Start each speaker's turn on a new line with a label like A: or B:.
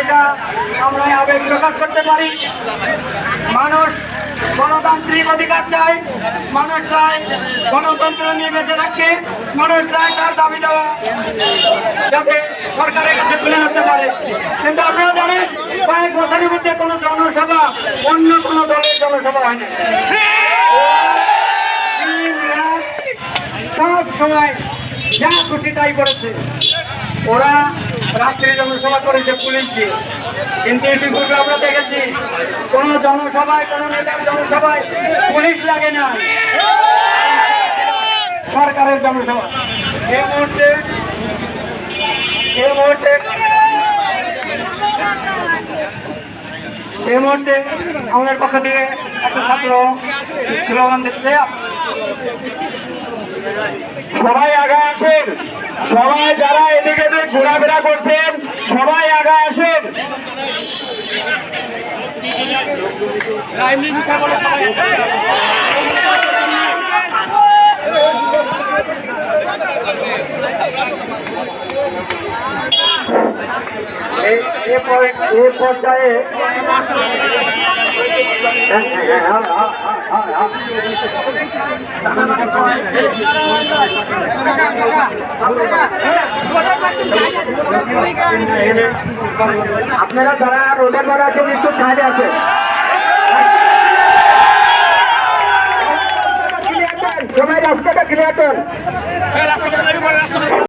A: এটা আমরা আবেগ প্রকাশ করতে পারি। মানুষ গণতান্ত্রিক অধিকার চায়, মানুষ চায় গণতন্ত্র নিয়ে বেঁচে রাখতে মানুষ চায় তার দাবি দেওয়া, যাতে সরকারের কাছে তুলে ধরতে পারে। কিন্তু আপনারা জানেন, কয়েক বছরের মধ্যে কোনো জনসভা, অন্য কোনো দলের জনসভা হয়নি সব সময় যা খুশি তাই করেছে। ওরা রাত্রি জনসভা করেছে পুলিশ দিয়ে কিন্তু ইতিপূর্বে আমরা দেখেছি, কোন জনসভায়, কোন নেতার জনসভায় পুলিশ লাগে না। সরকারের জনসভা। এই মুহূর্তে এই মুহূর্তে এই মুহূর্তে আমাদের পক্ষ থেকে একটা ছাত্র স্লোগান দিচ্ছে।
B: সবাই আসেন। সবাই যারা এদিকে ঘোরাফেরা করছেন সবাই আগে আসেন।
A: এই এ পর- এ পর্যায়ে হ্যাঁ, আপনারা যারা রোডের বার আছেন একটু সাইডে আছেন। সবাই রাস্তাটা ক্লিয়ার করেন